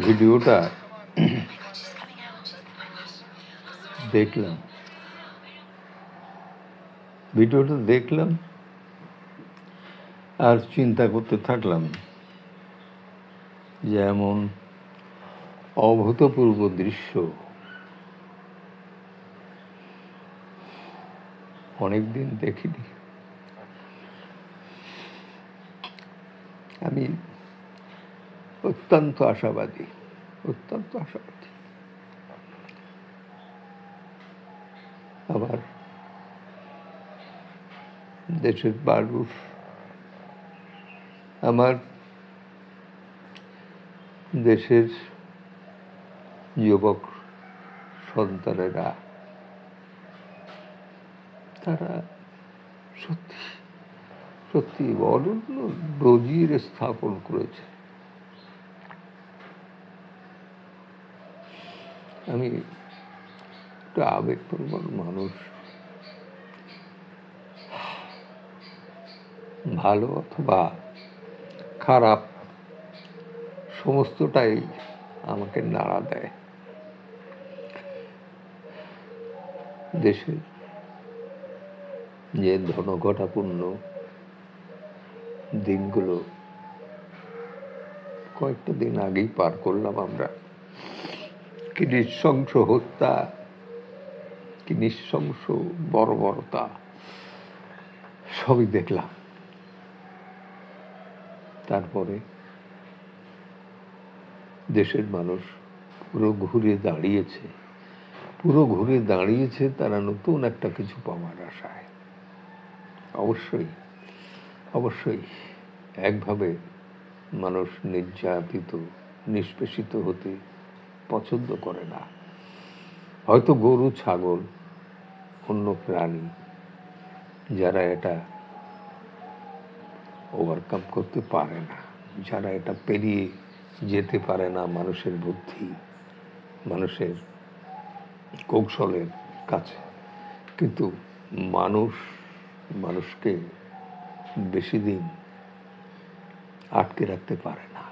ভিডিওটা দেখলাম। ভিডিওটা দেখলাম আর চিন্তা করতে থাকলাম যে এমন অভূতপূর্ব দৃশ্য অনেকদিন দেখিনি। আমি অত্যন্ত আশাবাদী অত্যন্ত আশাবাদী। আবার দেশের মানুষ আমার দেশের যুবক সন্তানেরা, তারা সত্যি সত্যি অনন্য নজির স্থাপন করেছে। আমি একটা আবেগপ্রবণ মানুষ। ভালো অথবা খারাপ সমস্তটাই আমাকে নাড়া দেয়। দেশের যে ধনঘটাপূর্ণ দিনগুলো কয়েকটা দিন আগেই পার করলাম আমরা। কি নৃশংস হত্যা, কি নৃশংস বর্বরতা, সবই দেখলাম। তারপরে দেশের মানুষ পুরো ঘুরে দাঁড়িয়েছে, পুরো ঘুরে দাঁড়িয়েছে, তারা নতুন একটা কিছু পাওয়ার আশায়। অবশ্যই অবশ্যই একভাবে মানুষ নির্যাতিত, নিষ্পেষিত হতে পছন্দ করে না। হয়তো গরু, ছাগল, অন্য প্রাণী যারা এটা ওভারকাম করতে পারে না, যারা এটা পেরিয়ে যেতে পারে না মানুষের বুদ্ধি, মানুষের কৌশলের কাছে। কিন্তু মানুষ, মানুষকে বেশি দিন আটকে রাখতে পারে না।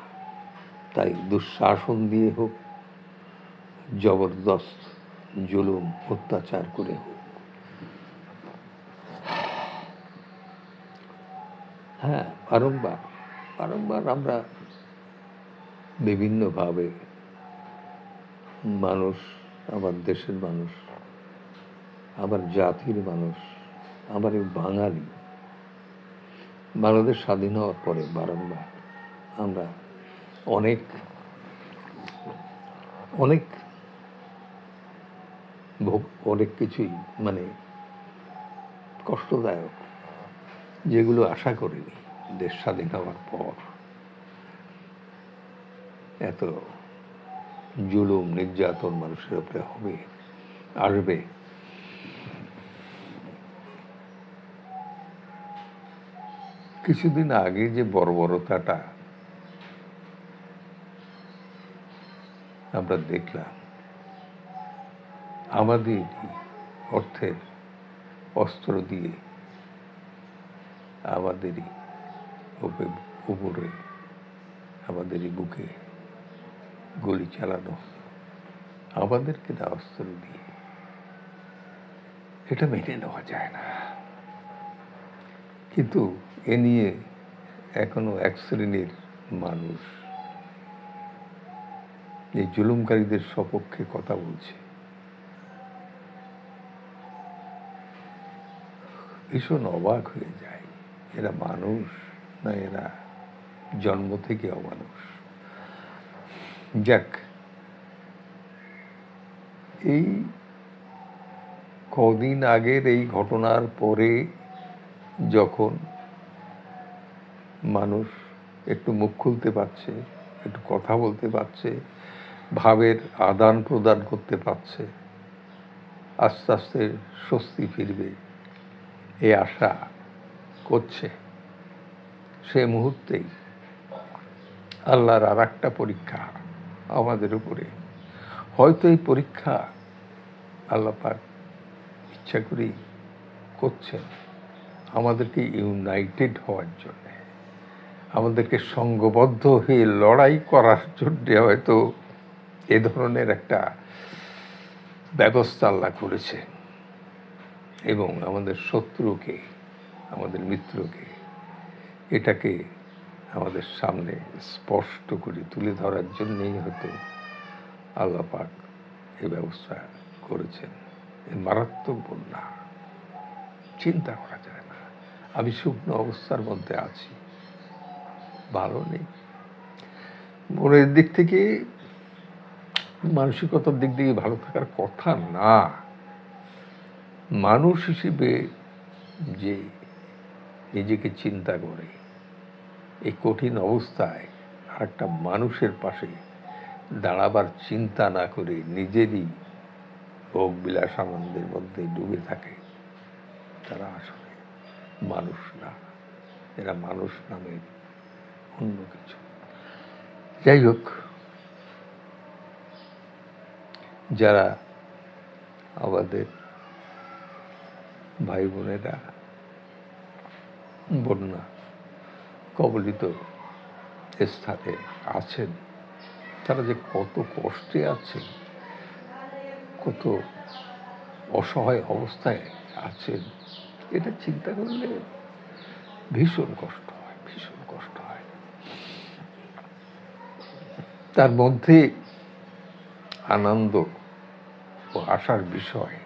তাই দুঃশাসন দিয়ে হোক জবরদস্ত, জুলুম, অত্যাচার করে হোক। হ্যাঁ বারংবার বারংবার আমরা বিভিন্নভাবে মানুষ, আমার দেশের মানুষ, আমার জাতির মানুষ, আমার এই বাঙালি, বাংলাদেশ স্বাধীন হওয়ার পরে বারংবার আমরা অনেক অনেক অনেক কিছুই মানে কষ্টদায়ক, যেগুলো আশা করিনি, দেশ স্বাধীন হওয়ার পর। এত জুলুম, নির্যাতন মানুষের উপরে হবে, আসবে। কিছুদিন আগে যে বর্বরতাটা আমরা দেখলাম আমাদের অর্থের অস্ত্র দিয়ে আমাদেরই উপে- উপরে, আমাদেরই বুকে গুলি চালানো, আমাদেরকে না অস্ত্র দিয়ে। এটা মেনে নেওয়া যায় না। কিন্তু এ নিয়ে এখনও এক শ্রেণির মানুষ এই জুলুমকারীদের সপক্ষে কথা বলছে। ভীষণ অবাক হয়ে যায়। এরা মানুষ না, এরা জন্ম থেকে অমানুষ। যাক, এই কদিন আগের এই ঘটনার পরে যখন মানুষ একটু মুখ খুলতে পারছে, একটু কথা বলতে পারছে, ভাবের আদান প্রদান করতে পারছে, আস্তে আস্তে স্বস্তি ফিরবে। এই আশা করছে সে মুহূর্তেই আল্লাহর আর একটা পরীক্ষা আমাদের উপরে। হয়তো এই পরীক্ষা আল্লাহ পাক ইচ্ছা করেই করছেন আমাদেরকে ইউনাইটেড হওয়ার জন্যে। আমাদেরকে সঙ্গবদ্ধ হয়ে লড়াই করার জন্যে হয়তো এ ধরনের একটা ব্যবস্থা আল্লাহ করেছে এবং আমাদের শত্রুকে, আমাদের মিত্রকে এটাকে আমাদের সামনে স্পষ্ট করে তুলে ধরার জন্যেই হয়তো আল্লাহ পাক এই ব্যবস্থা করেছেন। এ মারাত্মক বন্যা। চিন্তা করা যায় না। আমি শুকনো অবস্থার মধ্যে আছি। ভালো নেই। মনের দিক থেকে মানসিকতার দিক থেকে ভালো থাকার কথা না। মানুষ হিসেবে যে নিজেকে চিন্তা করে, এই কঠিন অবস্থায় আর একটা মানুষের পাশে দাঁড়াবার চিন্তা না করে নিজেরই ভোগ বিলাস আনন্দের মধ্যে ডুবে থাকে, তারা আসলে মানুষ না। এরা মানুষ নামের অন্য কিছু। যাই হোক, যারা আমাদের ভাই বোনেরা, বন্যা কবলিত স্থানে আছেন, তারা যে কত কষ্টে আছেন, কত অসহায় অবস্থায় আছেন, এটা চিন্তা করলে ভীষণ কষ্ট হয়, ভীষণ কষ্ট হয়। তার মধ্যে আনন্দ ও আশার বিষয়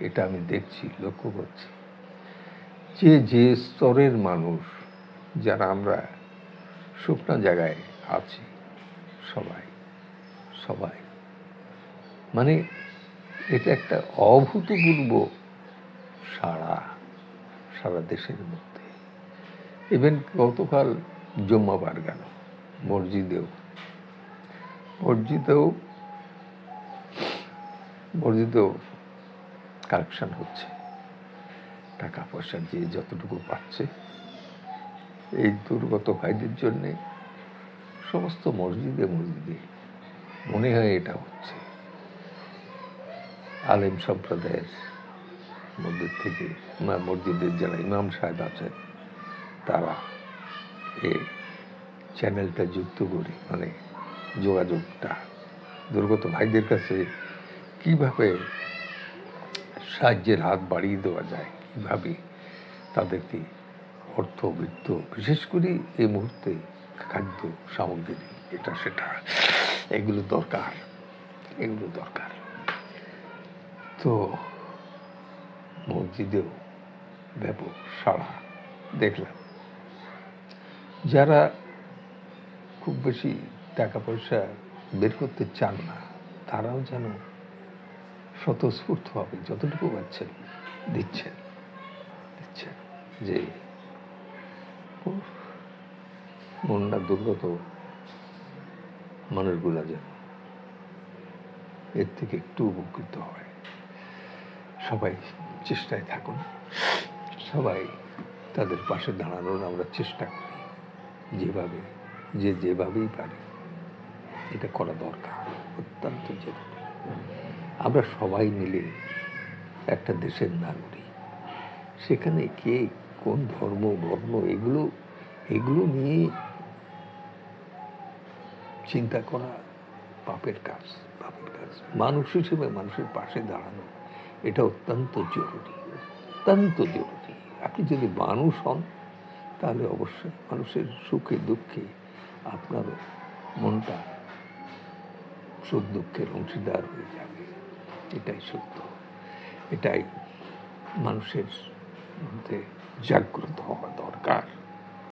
এটা আমি দেখছি, লক্ষ্য করছি। যে যে স্তরের মানুষ যারা আমরা শুকনো জায়গায় আছি, সবাই সবাই মানে এটা একটা অভূতপূর্ব সারা সারা দেশের মধ্যে। ইভেন গতকাল জম্মাবার গেল, মসজিদেও। মসজিদেও মসজিদেও কালেকশন হচ্ছে। টাকা পয়সা যে যতটুকু পাচ্ছে, এই দুর্গত ভাইদের জন্যে সমস্ত মসজিদে মসজিদে মনে হয় এটা হচ্ছে। আলেম সম্প্রদায়ের মধ্যে থেকে মসজিদের যারা ইমাম সাহেব আছেন, তারা এই চ্যানেলটা যুক্ত করে মানে যোগাযোগটা, দুর্গত ভাইদের কাছে কীভাবে সাহায্যের হাত বাড়িয়ে দেওয়া যায় কীভাবে? তাদেরকে অর্থ, বৃত্ত, বিশেষ করে এই মুহূর্তে খাদ্য সামগ্রী এটা, সেটা, এগুলো দরকার এগুলো দরকার। তো মসজিদেও ব্যাপক সাড়া দেখলাম। যারা খুব বেশি টাকা পয়সা বের করতে চান না, তারাও যেন স্বতঃস্ফূর্তভাবে যতটুকু পাচ্ছেন, দিচ্ছেন দিচ্ছেন। যে মনটা দুর্গত মানুষগুলা যেন এর থেকে একটু উপকৃত হয়। সবাই চেষ্টায় থাকুন, সবাই তাদের পাশে দাঁড়ানোর আমরা চেষ্টা করি, যেভাবে, যে যেভাবেই পারে, এটা করা দরকার, অত্যন্ত জরুরি। আমরা সবাই মিলে একটা দেশের নাগরিক। সেখানে কে, কোন ধর্ম, বর্ণ, এগুলো এগুলো নিয়ে চিন্তা করা পাপের কাজ পাপের কাজ। মানুষ হিসেবে মানুষের পাশে দাঁড়ানো, এটা অত্যন্ত জরুরি অত্যন্ত জরুরি। আপনি যদি মানুষ হন, তাহলে অবশ্যই মানুষের সুখে, দুঃখে আপনারও মনটা সুখ দুঃখের অংশীদার হয়ে যাবে। এটাই সত্য। এটাই মানুষের মধ্যে জাগ্রত হওয়া দরকার।